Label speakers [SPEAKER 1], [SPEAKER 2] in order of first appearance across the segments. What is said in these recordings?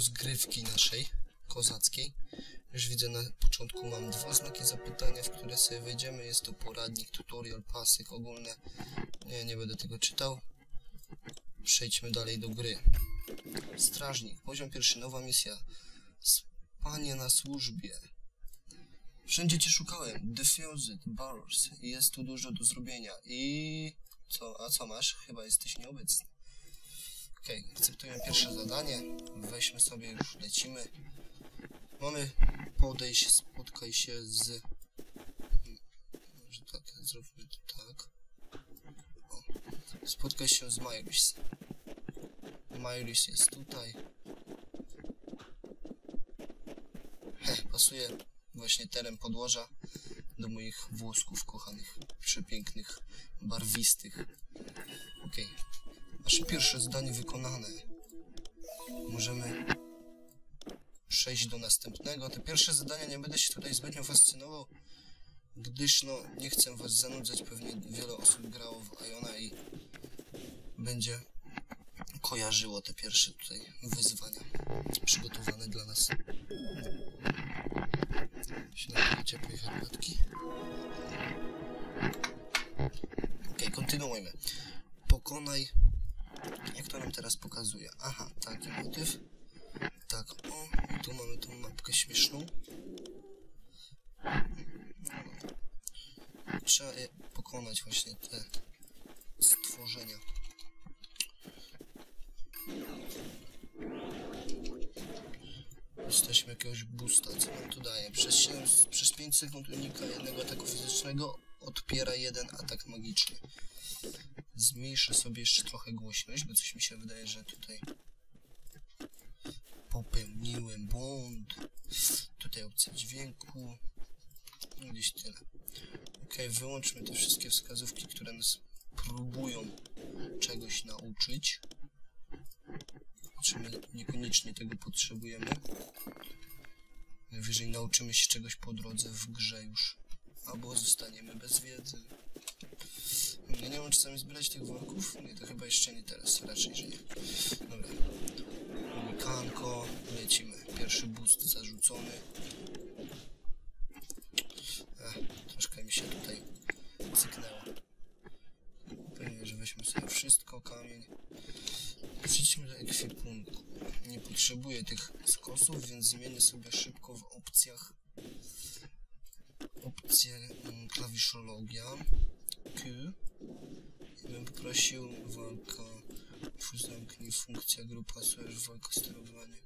[SPEAKER 1] rozgrywki naszej, kozackiej. Już widzę na początku mam dwa znaki zapytania, w które sobie wejdziemy. Jest to poradnik, tutorial, pasek ogólne. Nie, nie będę tego czytał. Przejdźmy dalej do gry. Strażnik, poziom pierwszy, nowa misja. Spanie na służbie. Wszędzie cię szukałem. Defusit, Bars. Jest tu dużo do zrobienia. I... Co? A co masz? Chyba jesteś nieobecny. Okay, akceptujemy pierwsze zadanie. Weźmy sobie, już lecimy. Mamy podejść, spotkaj się z... Może tak, zróbmy to tak. O. Spotkaj się z Myris. Myris jest tutaj. Heh, pasuje właśnie teren podłoża do moich włosków kochanych, przepięknych, barwistych. Okej. Okay. Nasze pierwsze zdanie wykonane. Możemy przejść do następnego. Te pierwsze zadania nie będę się tutaj zbytnio fascynował, gdyż no nie chcę was zanudzać. Pewnie wiele osób grało w Iona i będzie kojarzyło te pierwsze tutaj wyzwania przygotowane dla nas. Śniadanie ciepłej herbatki. Ok, kontynuujmy. Pokonaj... Jak to nam teraz pokazuje? Aha, taki motyw. Tak, o, tu mamy tą mapkę śmieszną. Trzeba je pokonać właśnie te stworzenia. Jesteśmy jakiegoś boosta, co nam to daje? Przez, 7, przez 5 sekund unika jednego ataku fizycznego, odpiera jeden atak magiczny. Zmniejszę sobie jeszcze trochę głośność, bo coś mi się wydaje, że tutaj popełniłem błąd. Tutaj opcja dźwięku. No gdzieś tyle. Ok, wyłączmy te wszystkie wskazówki, które nas próbują czegoś nauczyć. Czy my niekoniecznie tego potrzebujemy. Najwyżej nauczymy się czegoś po drodze w grze już. Albo zostaniemy bez wiedzy. Nie wiem, czasami zbierać tych worków? Nie, to chyba jeszcze nie teraz. Raczej, że nie. Dobra. Kanko. Lecimy. Pierwszy boost zarzucony. Troszkę mi się tutaj cyknęło. Pewnie, że weźmy sobie wszystko, kamień. Przejdźmy do ekwipunku. Nie potrzebuję tych skosów, więc zmienię sobie szybko w opcjach opcję mm, klawiszologia Q poprosił walka zamknij funkcja grupa slash walka sterowanie.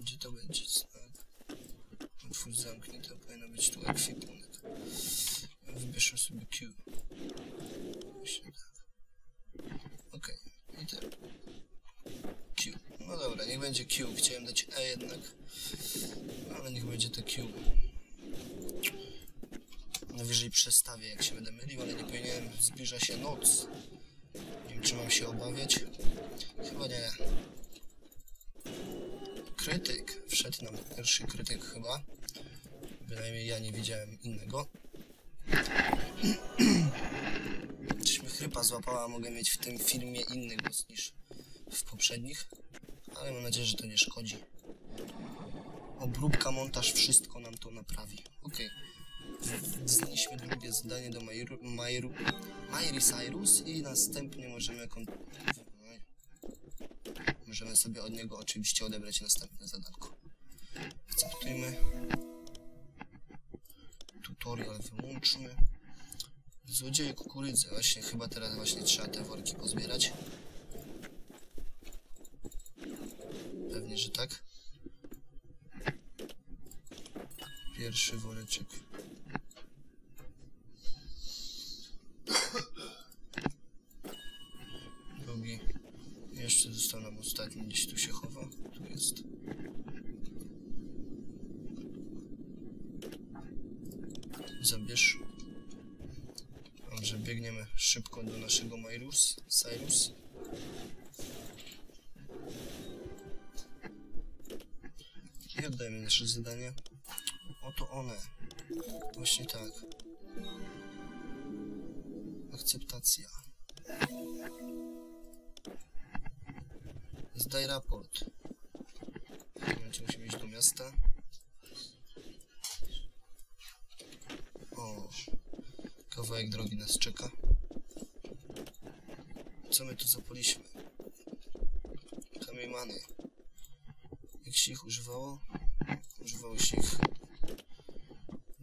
[SPEAKER 1] Gdzie to będzie znak otwórz zamknij to powinno być tu ekwipunek. Wybierzmy sobie Q. Właśnie tak. Ok i tak Q. No dobra niech będzie Q. Chciałem dać E jednak ale niech będzie to Q Najwyżej przestawię, jak się będę mylił, ale nie powinienem. Zbliża się noc. Nie wiem, czy mam się obawiać. Chyba nie. Krytyk. Wszedł nam pierwszy krytyk chyba. Bynajmniej ja nie widziałem innego. Coś mi chrypa złapała, mogę mieć w tym filmie inny głos niż w poprzednich. Ale mam nadzieję, że to nie szkodzi. Obróbka, montaż, wszystko nam to naprawi. Okej. Okay. Zadanie do Majru, Majru, Majri Cyrus i następnie możemy możemy sobie od niego oczywiście odebrać następne zadanko. Akceptujmy. Tutorial wyłączmy. Złodzieje kukurydzy. Właśnie chyba teraz właśnie trzeba te worki pozbierać. Pewnie, że tak. Pierwszy woreczek ostatni, gdzieś tu się chowa. Tu jest. Zabierz. Dobrze, biegniemy szybko do naszego Mairus, Cyrus. I oddajemy nasze zadanie. Oto one. Właśnie tak. Akceptacja. Zdaj raport. W momencie musimy iść do miasta. O, kawałek drogi nas czeka. Co my tu zapoliśmy? Kamiemany. Jak się ich używało? Używało się ich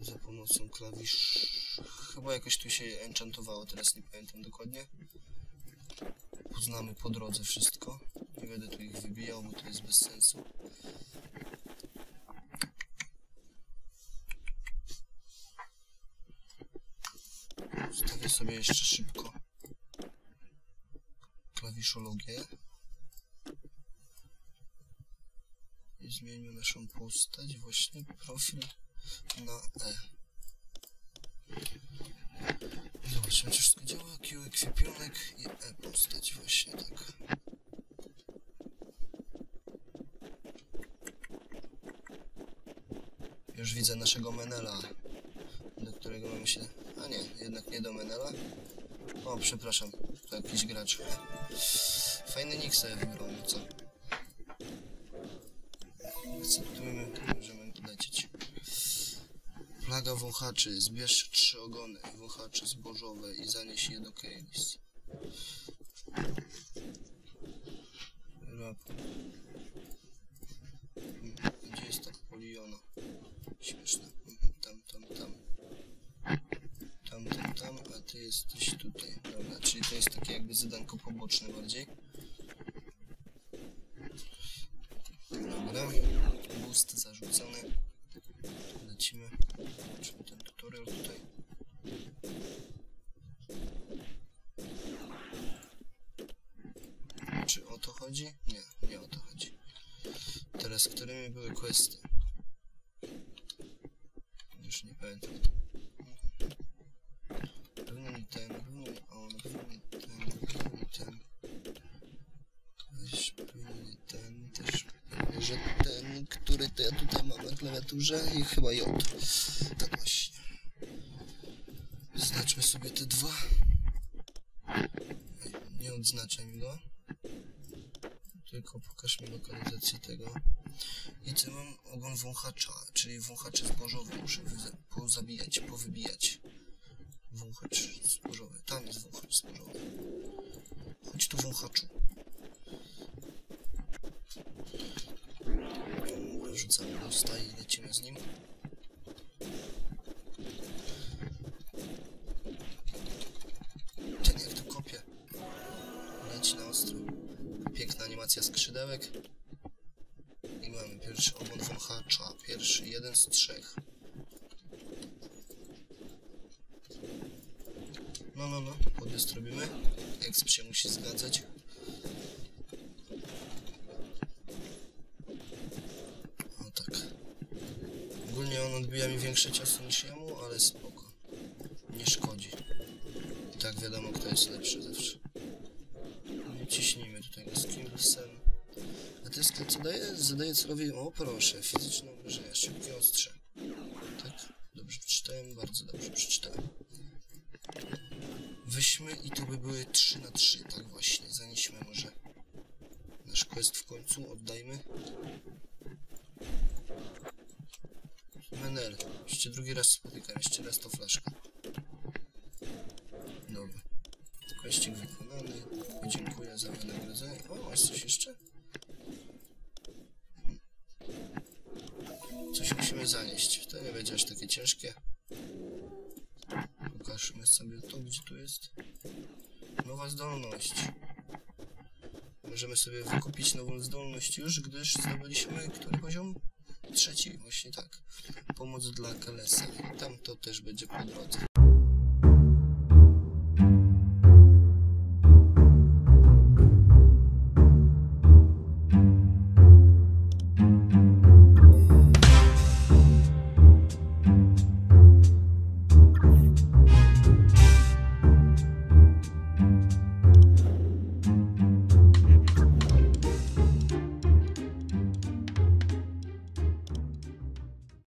[SPEAKER 1] za pomocą klawisz. Chyba jakoś tu się enchantowało, teraz nie pamiętam dokładnie. Poznamy po drodze wszystko. Nie będę tu ich wybijał, bo to jest bez sensu. Ustawię sobie jeszcze szybko klawiszologię. I zmieńmy naszą postać, właśnie profil na E. Zobaczmy, czy wszystko działa. Q, ekwipunek i E postać, właśnie tak. Już widzę naszego Menela, do którego mamy się... A nie, jednak nie do Menela. O, przepraszam, to jakiś gracz. Fajny nick sobie wybrał, no co? Akceptujmy, możemy lecieć. Plaga wąchaczy. Zbierz trzy ogony wąchaczy zbożowe i zanieś je do. Raport. Hmm, Gdzie jest ta poliona? Śmieszne. Tam, tam, tam. Tam, tam, tam, a ty jesteś tutaj. Dobra, czyli to jest takie jakby zadanko poboczne bardziej. Dobra. Boost zarzucony. Lecimy. Zobaczymy ten tutorial tutaj. Czy o to chodzi? Nie, nie o to chodzi. Teraz, którymi były questy? Pewno nie ten, pewno nie on, pewno nie ten, pewno nie ten. Weź pewno nie ten, też pewnie, że ten, który to ja tutaj mam na klawiaturze i chyba J. Tak właśnie. Znaczmy sobie te dwa. Nie odznaczaj mi go. Tylko pokaż mi lokalizację tego. I co mam? Ogon wąchacza, czyli wąchacze zbożowe muszę pozabijać, powybijać. Wąchacz zbożowy. Tam jest wąchacz zbożowy. Chodź tu wąchaczu. Rzucamy do usta i lecimy z nim. Ten jak to kopie. Leci na ostro. Piękna animacja skrzydełek. Mamy pierwszy ogon wąchacza. Pierwszy, jeden z trzech. No, no, no. Podjazd robimy. Exp się musi zgadzać. O tak. Ogólnie on odbija mi większe ciosy niż jemu, ale spoko. Nie szkodzi. I tak wiadomo, kto jest lepszy zawsze. A to jest co daje? Zadaje celowi... O proszę, fizyczne obrażenia, szybkie ostrze. Tak? Dobrze przeczytałem? Bardzo dobrze przeczytałem. Weźmy i to by były 3 na 3, tak właśnie. Zanieśmy może nasz quest w końcu, oddajmy. Menel, jeszcze drugi raz spotykam, jeszcze raz to flaszka. Dobra. Questik wykonany. Dziękuję za wynagrodzenie. O, masz coś jeszcze? Musimy zanieść. To nie będzie aż takie ciężkie. Pokażmy sobie to, gdzie tu jest. Nowa zdolność. Możemy sobie wykupić nową zdolność już, gdyż zdobyliśmy który poziom? Trzeci, właśnie tak. Pomoc dla Kalesa. Tam to też będzie po drodze.